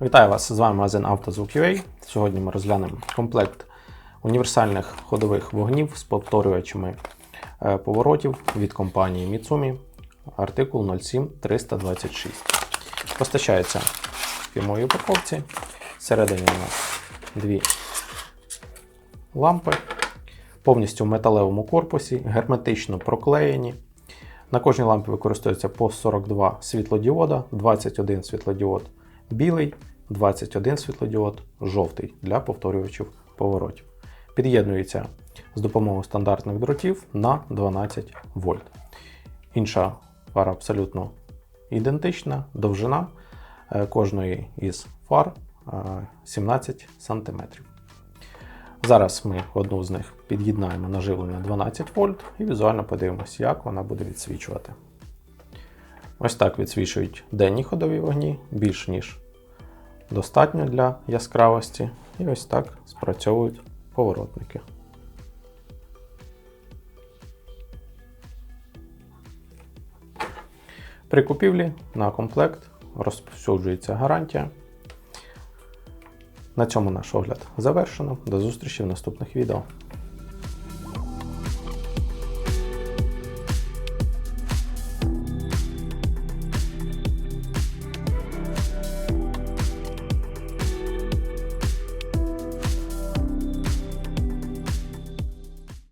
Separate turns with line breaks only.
Вітаю вас! З вами магазин «Автозвук.UA». Сьогодні ми розглянемо комплект універсальних ходових вогнів з повторювачами е, поворотів від компанії Mitsumi, артикул 07326. Постачається в фірмовій упаковці. Всередині у нас дві лампи, повністю в металевому корпусі, герметично проклеєні. На кожній лампі використовується по 42 світлодіода, 21 світлодіод білий, 21 світлодіод жовтий для повторювачів поворотів. Під'єднується з допомогою стандартних дротів на 12 вольт. Інша фара абсолютно ідентична, довжина е, кожної із фар е, 17 см. Зараз ми одну з них під'єднаємо на живлення 12 вольт і візуально подивимося, як вона буде відсвічувати. Ось так відсвічують денні ходові вогні, більш ніж достатньо для яскравості. І ось так спрацьовують поворотники. При купівлі на комплект розповсюджується гарантія. На цьому наш огляд завершено. До зустрічі в наступних відео.